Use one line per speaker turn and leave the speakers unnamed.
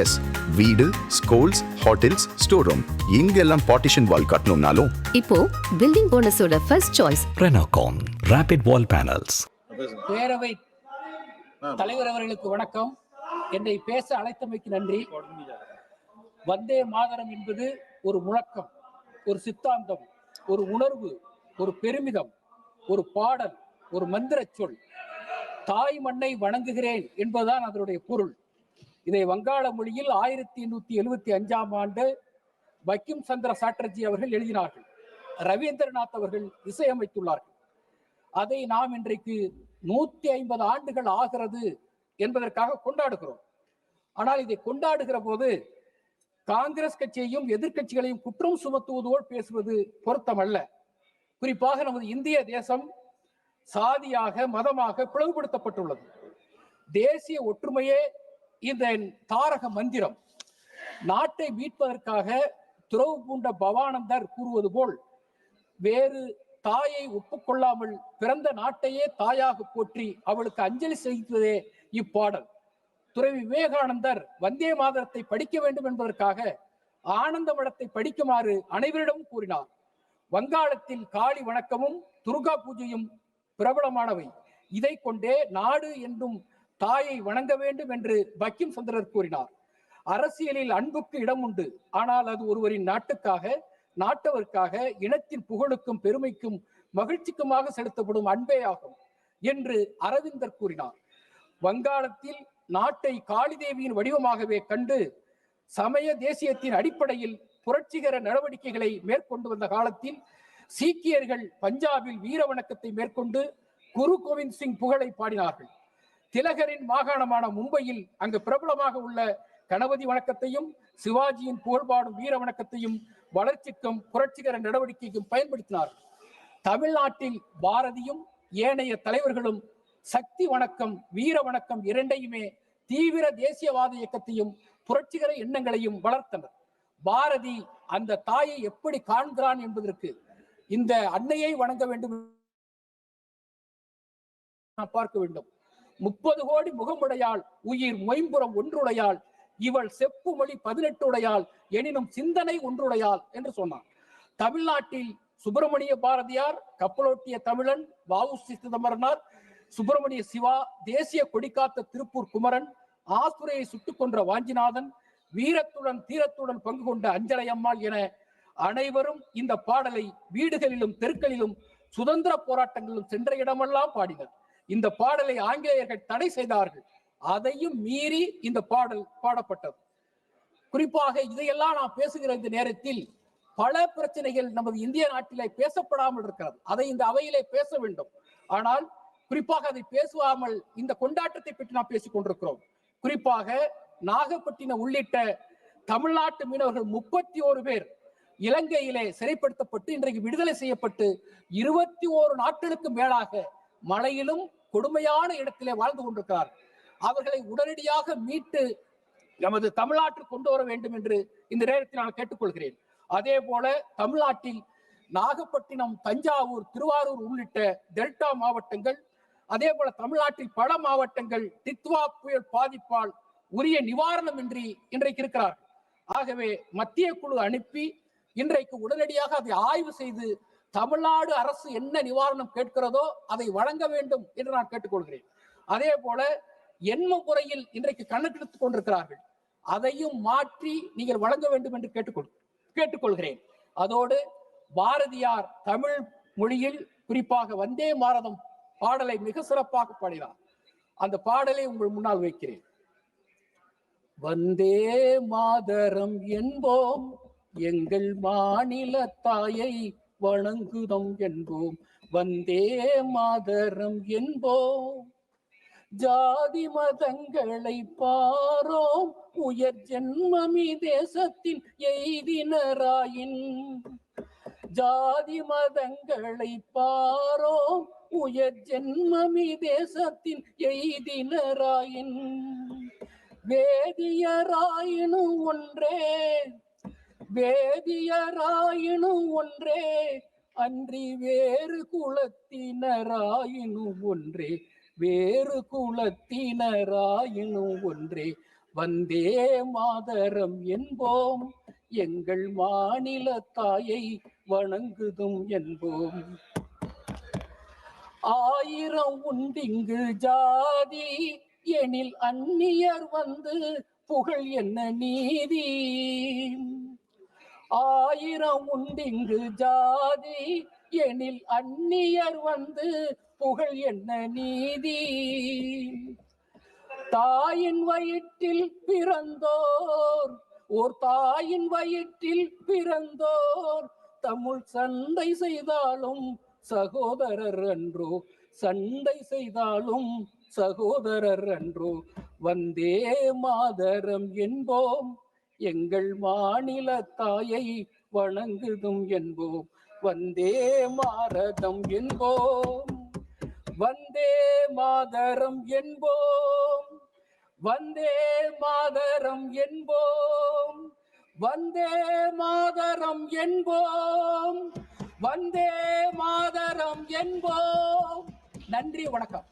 S வீடு schools hotels store room இங்கெல்லாம் partition wall கட்டணும்னாலும்.
இப்போ building போனஸோட first choice
Renocon Rapid Wall Panels.
பேரவை தலைவர் அவர்களுக்கு வணக்கம். என்னை பேச அழைத்தமைக்கு நன்றி. வந்தே மாதரம் என்பது ஒரு முழக்கம் ஒரு சித்தாந்தம் ஒரு உணர்வு ஒரு பெருமிதம் ஒரு பாடல் ஒரு மந்திர சொல். தாய் மண்ணை வணங்குகிறேன் என்பதுதான் அதனுடைய பொருள். இதை வங்காள மொழியில் ஆயிரத்தி எண்ணூத்தி எழுபத்தி அஞ்சாம் ஆண்டு வக்கிம் சந்திர சாட்டர்ஜி அவர்கள் எழுதினார்கள். ரவீந்திரநாத் அவர்கள் இசையமைத்துள்ளார்கள். அதை நாம் இன்றைக்கு நூத்தி ஐம்பது ஆண்டுகள் ஆகிறது என்பதற்காக கொண்டாடுகிறோம். ஆனால் இதை கொண்டாடுகிற போது காங்கிரஸ் கட்சியையும் எதிர்க்கட்சிகளையும் குற்றம் சுமத்துவதோடு பேசுவது பொருத்தமல்ல. குறிப்பாக நமது இந்திய தேசம் சாதியாக மதமாக பிளவுபடுத்தப்பட்டுள்ளது. தேசிய ஒற்றுமையே இந்த தாரக மந்திரம் நாட்டை மீட்பதற்காக துறவு பூண்ட பவானந்தர் கூறுவது போல் வேறு தாயை ஒப்புக்கொள்ளாமல் பிறந்த நாட்டையே தாயாக போற்றி அவளுக்கு அஞ்சலி செலுத்துவதே இப்பாடல். துறவி விவேகானந்தர் வந்தே மாதரத்தை படிக்க வேண்டும் என்பதற்காக ஆனந்த மடத்தை படிக்குமாறு அனைவரிடமும் கூறினார். வங்காளத்தில் காளி வணக்கமும் துர்கா பூஜையும் பிரபலமானவை. இதை கொண்டே நாடு என்றும் தாயை வணங்க வேண்டும் என்று பக்கிம் சுந்தரர் கூறினார். அரசியலில் அன்புக்கு இடம் உண்டு. ஆனால் அது ஒருவரின் நாட்டுக்காக நாட்டவர்க்காக இனத்தின் புகழுக்கும் பெருமைக்கும் மகிழ்ச்சிக்குமாக செலுத்தப்படும் அன்பே ஆகும் என்று அரவிந்தர் கூறினார். வங்காளத்தில் நாட்டை காளிதேவியின் வடிவமாகவே கண்டு சமய தேசியத்தின் அடிப்படையில் புரட்சிகர நடவடிக்கைகளை மேற்கொண்டு வந்த காலத்தில் சீக்கியர்கள் பஞ்சாபில் வீர வணக்கத்தை மேற்கொண்டு குரு கோவிந்த் சிங் புகழை பாடினார்கள். திலகரின் மாகாணமான மும்பையில் அங்கு பிரபலமாக உள்ள கணபதி வணக்கத்தையும் சிவாஜியின் புகழ்பாடும் வீர வணக்கத்தையும் வளர்ச்சிக்கும் புரட்சிகர நடவடிக்கைக்கும் பயன்படுத்தினார். தமிழ்நாட்டில் பாரதியும் ஏனைய தலைவர்களும் சக்தி வணக்கம் வீர வணக்கம் இரண்டையுமே தீவிர தேசியவாத இயக்கத்தையும் புரட்சிகர எண்ணங்களையும் வளர்த்தனர். பாரதி அந்த தாயை எப்படி காண்கிறான் என்பதற்கு இந்த அன்னையை வணங்க வேண்டும். பார்க்க வேண்டும். முப்பது கோடி முகமுடையாள் உயிர் மொயம்புறம் ஒன்றுடையாள் இவள் செப்பு மொழி பதினெட்டு உடையாள் எனினும் சிந்தனை ஒன்றுடையாள் என்று சொன்னான். தமிழ்நாட்டில் சுப்பிரமணிய பாரதியார் கப்பலோட்டிய தமிழன் வஉசி சிதம்பரனார் சுப்பிரமணிய சிவா தேசிய கொடிக்காத்த திருப்பூர் குமரன் ஆசுரையை சுட்டுக் கொன்ற வாஞ்சிநாதன் வீரத்துடன் தீரத்துடன் பங்கு கொண்ட அஞ்சலை அம்மாள் என அனைவரும் இந்த பாடலை வீடுகளிலும் தெருக்களிலும் சுதந்திர போராட்டங்களிலும் சென்ற இடமெல்லாம் பாடினர். இந்த பாடலை ஆங்கிலேயர்கள் தடை செய்தார்கள். அதையும் மீறி இந்த பாடல் பாடப்பட்டது. குறிப்பாக இதையெல்லாம் நான் பேசுகிற இந்த நேரத்தில் பல பிரச்சனைகள் நமது இந்திய நாட்டிலே பேசப்படாமல் இருக்கிறது. அதை இந்த அவையிலே பேச வேண்டும். ஆனால் குறிப்பாக அதை பேசுவாமல் இந்த கொண்டாட்டத்தை பற்றி நாம் பேசிக் கொண்டிருக்கிறோம். குறிப்பாக நாகப்பட்டினம் உள்ளிட்ட தமிழ்நாட்டு மீனவர்கள் முப்பத்தி ஓரு பேர் இலங்கையிலே சிறைப்படுத்தப்பட்டு இன்றைக்கு விடுதலை செய்யப்பட்டு இருபத்தி ஓரு நாட்களுக்கு மேலாக மலையிலும் கொடுமையான இடத்திலே வாழ்ந்து கொண்டிருக்கிறார். அவர்களை உடனடியாக மீட்டு நமது தமிழ்நாட்டில் கொண்டு வர வேண்டும் என்று இந்த நேரத்தில் நான் கேட்டுக்கொள்கிறேன். அதே போல தமிழ்நாட்டில் நாகப்பட்டினம் தஞ்சாவூர் திருவாரூர் உள்ளிட்ட டெல்டா மாவட்டங்கள் அதே போல தமிழ்நாட்டில் பல மாவட்டங்கள் டித்வா புயல் பாதிப்பால் உரிய நிவாரணம் இன்றி இன்றைக்கு இருக்கிறார் ஆகவே மத்திய குழு அனுப்பி இன்றைக்கு உடனடியாக அதை ஆய்வு செய்து தமிழ்நாடு அரசு என்ன நிவாரணம் கேட்கிறதோ அதை வழங்க வேண்டும் என்று நான் கேட்டுக்கொள்கிறேன். அதே போல எண்ம முறையில் இன்றைக்கு கணக்கெடுத்துக் கொண்டிருக்கிறார்கள். அதையும் மாற்றி நீங்கள் வழங்க வேண்டும் என்று கேட்டுக்கொள் கேட்டுக்கொள்கிறேன். அதோடு பாரதியார் தமிழ் மொழியில் குறிப்பாக வந்தே மாரதம் பாடலை மிக சிறப்பாக பாடினார். அந்த பாடலை உங்கள் முன்னால் வைக்கிறேன். வந்தே மாதரம் என்போம் எங்கள் மாநில தாயை வணங்குதம் என்போம். வந்தே மாதரம் என்போம். ஜாதி மதங்களை பாரோம். உயர் ஜென்மமி தேசத்தின் எய்தினராயின். ஜாதி மதங்களை பாரோம். உயர் ஜென்மமி தேசத்தின் எய்தினராயின். வேதியராயினும் ஒன்றே. வேதியராயினும் ஒன்றே அன்றி வேறு குலத்தினராயினும் ஒன்றே வேறு குலத்தினராயினும் ஒன்றே. வந்தே மாதரம் என்போம் எங்கள் மாநில தாயை வணங்குதும் என்போம். ஆயிரம் உண்டிங்கு ஜாதி எனில் அந்நியர் வந்து புகழ் என்ன நீதி? ஆயிரம் உண்டிங்கு ஜாதி எனில் அந்நியர் வந்து புகழ் என்ன நீதி? தாயின் வயிற்றில் பிறந்தோர் ஓர் தாயின் வயிற்றில் பிறந்தோர் தமிழ் சண்டை செய்தாலும் சகோதரர் அன்றோ சண்டை செய்தாலும் சகோதரர் அன்றோ வந்தே மாதரம் என்போம். எங்கள் மாநில தாயை வணங்குதும் என்போம். வந்தே மாரதம் என்போம். வந்தே மாதரம் என்போம். வந்தே மாதரம் என்போம். வந்தே மாதரம் என்போம். வந்தே மாதரம் என்போம். நன்றி வணக்கம்.